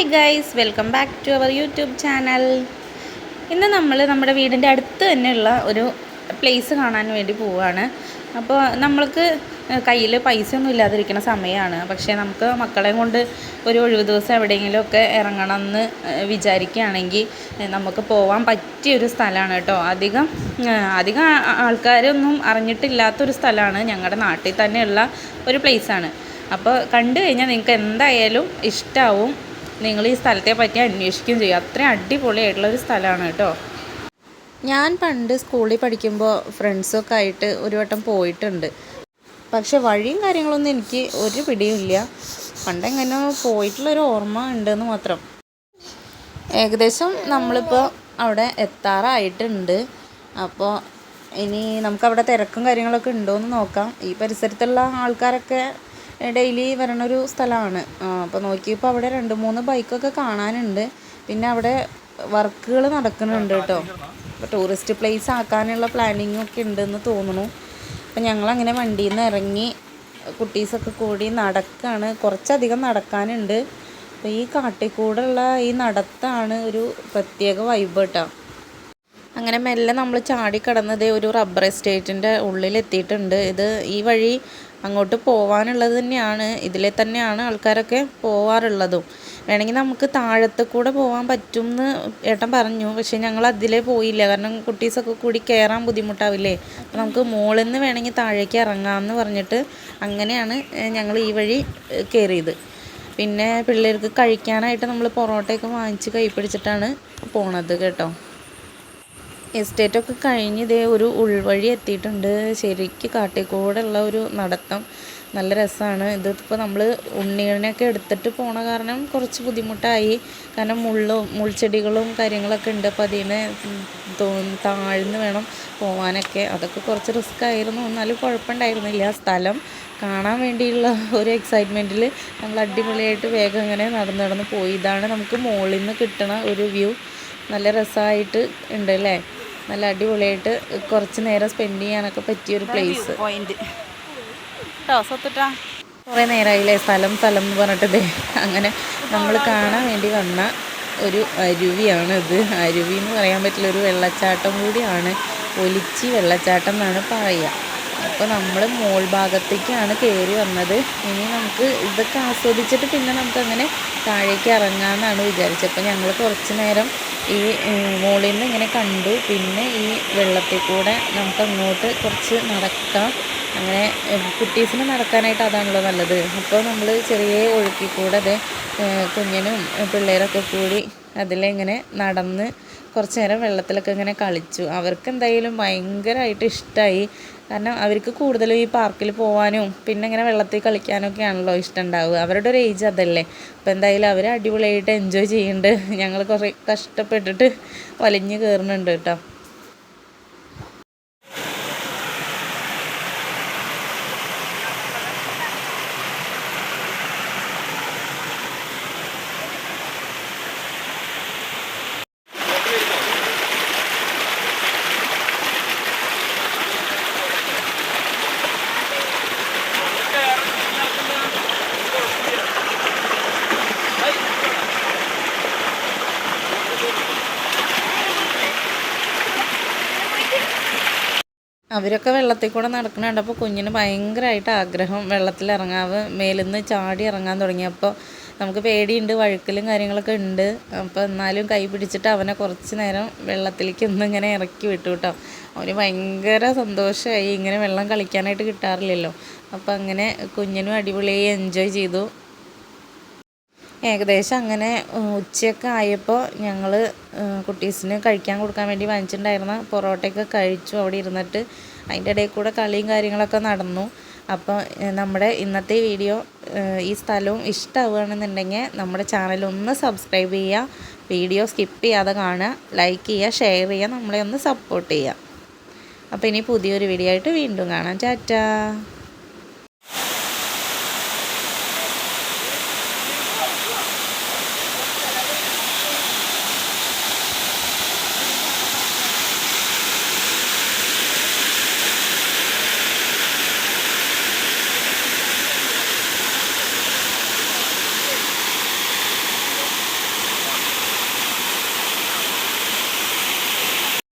Hi guys welcome back to our YouTube channel ഇന്ന് നമ്മൾ നമ്മുടെ വീടിന്റെ അടുത്ത് തന്നെയുള്ള ഒരു പ്ലേസ് കാണാൻ വേണ്ടി പോവുകയാണ്. അപ്പോൾ നമ്മൾക്ക് കയ്യിൽ പൈസ ഒന്നും ഇല്ലാതിരിക്കുന്ന സമയമാണ് പക്ഷേ നമുക്ക് മക്കളെയും കൊണ്ട് ഒരു ഒഴിവ് ദിവസം എവിടെയെങ്കിലുമൊക്കെ ഇറങ്ങണം എന്ന് വിചാരിക്കുകയാണെങ്കിൽ നമുക്ക് പോകാൻ പറ്റിയൊരു സ്ഥലമാണ് കേട്ടോ. അധികം അധികം ആൾക്കാരൊന്നും അറിഞ്ഞിട്ടില്ലാത്തൊരു സ്ഥലമാണ് ഞങ്ങളുടെ നാട്ടിൽ തന്നെയുള്ള ഒരു പ്ലേസാണ് അപ്പോൾ കണ്ടു കഴിഞ്ഞാൽ നിങ്ങൾക്ക് എന്തായാലും ഇഷ്ടമാവും നിങ്ങൾ ഈ സ്ഥലത്തെ പറ്റി അന്വേഷിക്കുകയും ചെയ്യും. അത്രയും അടിപൊളിയായിട്ടുള്ള ഒരു സ്ഥലമാണ് കേട്ടോ. ഞാൻ പണ്ട് സ്കൂളിൽ പഠിക്കുമ്പോൾ ഫ്രണ്ട്സൊക്കെ ആയിട്ട് ഒരു വട്ടം പോയിട്ടുണ്ട്. പക്ഷെ വഴിയും കാര്യങ്ങളൊന്നും എനിക്ക് ഒരു പിടിയുമില്ല പണ്ടെങ്ങനെ പോയിട്ടുള്ളൊരു ഓർമ്മ ഉണ്ടെന്ന് മാത്രം. ഏകദേശം നമ്മളിപ്പോൾ അവിടെ എത്താറായിട്ടുണ്ട്. അപ്പോൾ ഇനി നമുക്കവിടെ തിരക്കും കാര്യങ്ങളൊക്കെ ഉണ്ടോ എന്ന് നോക്കാം. ഈ പരിസരത്തുള്ള ആൾക്കാരൊക്കെ ഡെയിലി വരണൊരു സ്ഥലമാണ്. അപ്പോൾ നോക്കിയപ്പോൾ അവിടെ രണ്ട് മൂന്ന് ബൈക്കൊക്കെ കാണാനുണ്ട്. പിന്നെ അവിടെ വർക്കുകൾ നടക്കുന്നുണ്ട് കേട്ടോ. അപ്പോൾ ടൂറിസ്റ്റ് പ്ലേസ് ആക്കാനുള്ള പ്ലാനിങ്ങും ഒക്കെ ഉണ്ടെന്ന് തോന്നുന്നു. അപ്പം ഞങ്ങളങ്ങനെ വണ്ടിയിൽ നിന്ന് ഇറങ്ങി കുട്ടീസൊക്കെ കൂടി നടക്കുകയാണ് കുറച്ചധികം നടക്കാനുണ്ട്. അപ്പോൾ ഈ കാട്ടിക്കൂടുള്ള ഈ നടത്താണ് ഒരു പ്രത്യേക വൈബ് കേട്ടോ അങ്ങനെ മെല്ലെ നമ്മൾ ചാടി കടന്നത് ഒരു റബ്ബർ എസ്റ്റേറ്റിന്റെ ഉള്ളിലെത്തിയിട്ടുണ്ട്. ഇത് ഈ വഴി അങ്ങോട്ട് പോവാനുള്ളത് തന്നെയാണ്. ഇതിലെ തന്നെയാണ് ആൾക്കാരൊക്കെ പോവാറുള്ളതും. വേണമെങ്കിൽ നമുക്ക് താഴത്ത് കൂടെ പോകാൻ പറ്റും എന്ന് ഏട്ടൻ പറഞ്ഞു. പക്ഷേ ഞങ്ങൾ അതിലേ പോയില്ല. കാരണം കുട്ടീസൊക്കെ കൂടി കയറാൻ ബുദ്ധിമുട്ടാവില്ലേ? അപ്പോൾ നമുക്ക് മുകളിൽ നിന്ന് വേണമെങ്കിൽ താഴേക്ക് ഇറങ്ങാമെന്ന് പറഞ്ഞിട്ട് അങ്ങനെയാണ് ഞങ്ങൾ ഈ വഴി കയറിയത് പിന്നെ പിള്ളേർക്ക് കഴിക്കാനായിട്ട് നമ്മൾ പൊറോട്ടയൊക്കെ വാങ്ങിച്ച് കൈ പിടിച്ചിട്ടാണ് പോണത് കേട്ടോ. എസ്റ്റേറ്റൊക്കെ കഴിഞ്ഞ് ഇതേ ഒരു ഉൾവഴി എത്തിയിട്ടുണ്ട്. ശരിക്ക് കാട്ടിക്കൂടെ ഉള്ള ഒരു നടത്തം. നല്ല രസമാണ് ഇതിപ്പോൾ നമ്മൾ ഉണ്ണികളിനൊക്കെ എടുത്തിട്ട് പോണ കാരണം കുറച്ച് ബുദ്ധിമുട്ടായി. കാരണം മുള്ളും മുൾച്ചെടികളും കാര്യങ്ങളൊക്കെ ഉണ്ട്. അപ്പോൾ അതിനെ താഴ്ന്ന് വേണം പോകാനൊക്കെ അതൊക്കെ കുറച്ച് റിസ്ക് ആയിരുന്നു. എന്നാലും കുഴപ്പമുണ്ടായിരുന്നില്ല. സ്ഥലം കാണാൻ വേണ്ടിയുള്ള ഒരു എക്സൈറ്റ്മെന്റിൽ നമ്മൾ അടിപൊളിയായിട്ട് വേഗം ഇങ്ങനെ നടന്ന് നടന്ന് പോയി. ഇതാണ് നമുക്ക് മുകളിൽ നിന്ന് കിട്ടണ ഒരു വ്യൂ നല്ല രസമായിട്ട് ഉണ്ട് അല്ലേ? നല്ല അടിപൊളിയായിട്ട് കുറച്ച് നേരം സ്പെൻഡ് ചെയ്യാനൊക്കെ പറ്റിയൊരു പ്ലേസ് കുറെ നേരമായില്ലേ സ്ഥലം സ്ഥലം എന്ന് പറഞ്ഞിട്ട് അങ്ങനെ നമ്മൾ കാണാൻ വേണ്ടി വന്ന ഒരു അരുവിയാണ് ഇത്. അരുവി എന്ന് പറയാൻ പറ്റില്ല ഒരു വെള്ളച്ചാട്ടം കൂടിയാണ്. ഒലിച്ചി വെള്ളച്ചാട്ടം എന്നാണ് പറയുക അപ്പോൾ നമ്മൾ മോൾ ഭാഗത്തേക്കാണ് കയറി വന്നത്. ഇനി നമുക്ക് ഇതൊക്കെ ആസ്വദിച്ചിട്ട് പിന്നെ നമുക്കങ്ങനെ താഴേക്ക് ഇറങ്ങാമെന്നാണ് വിചാരിച്ചത്. അപ്പോൾ ഞങ്ങൾ കുറച്ച് നേരം ഈ മുകളിൽ നിന്ന് ഇങ്ങനെ കണ്ടു. പിന്നെ ഈ വെള്ളത്തിൽ കൂടെ നമുക്ക് അങ്ങോട്ട് കുറച്ച് നടക്കാം. അങ്ങനെ കുട്ടീസിന് നടക്കാനായിട്ട് അതാണല്ലോ നല്ലത്. അപ്പോൾ നമ്മൾ ചെറിയ ഒഴുക്കിൽ കൂടെ അത് കുഞ്ഞിനും പിള്ളേരൊക്കെ കൂടി അതിലിങ്ങനെ നടന്ന് കുറച്ച് നേരം വെള്ളത്തിലൊക്കെ ഇങ്ങനെ കളിച്ചു. അവർക്ക് എന്തായാലും ഭയങ്കരമായിട്ട് ഇഷ്ടമായി കാരണം അവർക്ക് കൂടുതലും ഈ പാർക്കിൽ പോകാനും പിന്നെ ഇങ്ങനെ വെള്ളത്തിൽ കളിക്കാനൊക്കെ ആണല്ലോ ഇഷ്ടം ഉണ്ടാവുക അവരുടെ ഒരു ഏജ് അതല്ലേ. അപ്പോൾ എന്തായാലും അവർ അടിപൊളിയായിട്ട് എൻജോയ് ചെയ്യുന്നുണ്ട് ഞങ്ങൾ കുറേ കഷ്ടപ്പെട്ടിട്ട് വലിഞ്ഞ് കയറുന്നുണ്ട് കേട്ടോ. അവരൊക്കെ വെള്ളത്തിൽ കൂടെ നടക്കുന്ന അപ്പോൾ കുഞ്ഞിന് ഭയങ്കരമായിട്ട് ആഗ്രഹം. വെള്ളത്തിൽ ഇറങ്ങാവ് മേലിൽ നിന്ന് ചാടി ഇറങ്ങാൻ തുടങ്ങിയപ്പോൾ നമുക്ക് പേടിയുണ്ട് വഴുക്കലും കാര്യങ്ങളൊക്കെ ഉണ്ട്. അപ്പോൾ എന്നാലും കൈ പിടിച്ചിട്ട് അവനെ കുറച്ച് നേരം വെള്ളത്തിലേക്ക് ഒന്ന് ഇങ്ങനെ ഇറക്കി വിട്ടു കേട്ടോ. അവന് ഭയങ്കര സന്തോഷമായി. ഇങ്ങനെ വെള്ളം കളിക്കാനായിട്ട് കിട്ടാറില്ലല്ലോ. അപ്പോൾ അങ്ങനെ കുഞ്ഞിനും അടിപൊളിയായി എൻജോയ് ചെയ്തു. ഏകദേശം അങ്ങനെ ഉച്ചയൊക്കെ ആയപ്പോൾ ഞങ്ങൾ കുട്ടീസിന് കഴിക്കാൻ കൊടുക്കാൻ വേണ്ടി വാങ്ങിച്ചിട്ടുണ്ടായിരുന്ന പൊറോട്ടയൊക്കെ കഴിച്ചു അവിടെ ഇരുന്നിട്ട് അതിന്റെ ഇടയിൽ കൂടെ കളിയും കാര്യങ്ങളൊക്കെ നടന്നു. അപ്പോൾ നമ്മുടെ ഇന്നത്തെ വീഡിയോ ഈ സ്ഥലവും ഇഷ്ടമാവുകയാണെന്നുണ്ടെങ്കിൽ നമ്മുടെ ചാനൽ ഒന്ന് സബ്സ്ക്രൈബ് ചെയ്യുക വീഡിയോ സ്കിപ്പ് ചെയ്യാതെ കാണുക ലൈക്ക് ചെയ്യുക ഷെയർ ചെയ്യുക നമ്മളെ ഒന്ന് സപ്പോർട്ട് ചെയ്യുക. അപ്പോൾ ഇനി പുതിയൊരു വീഡിയോ ആയിട്ട് വീണ്ടും കാണാം. ടാറ്റാ!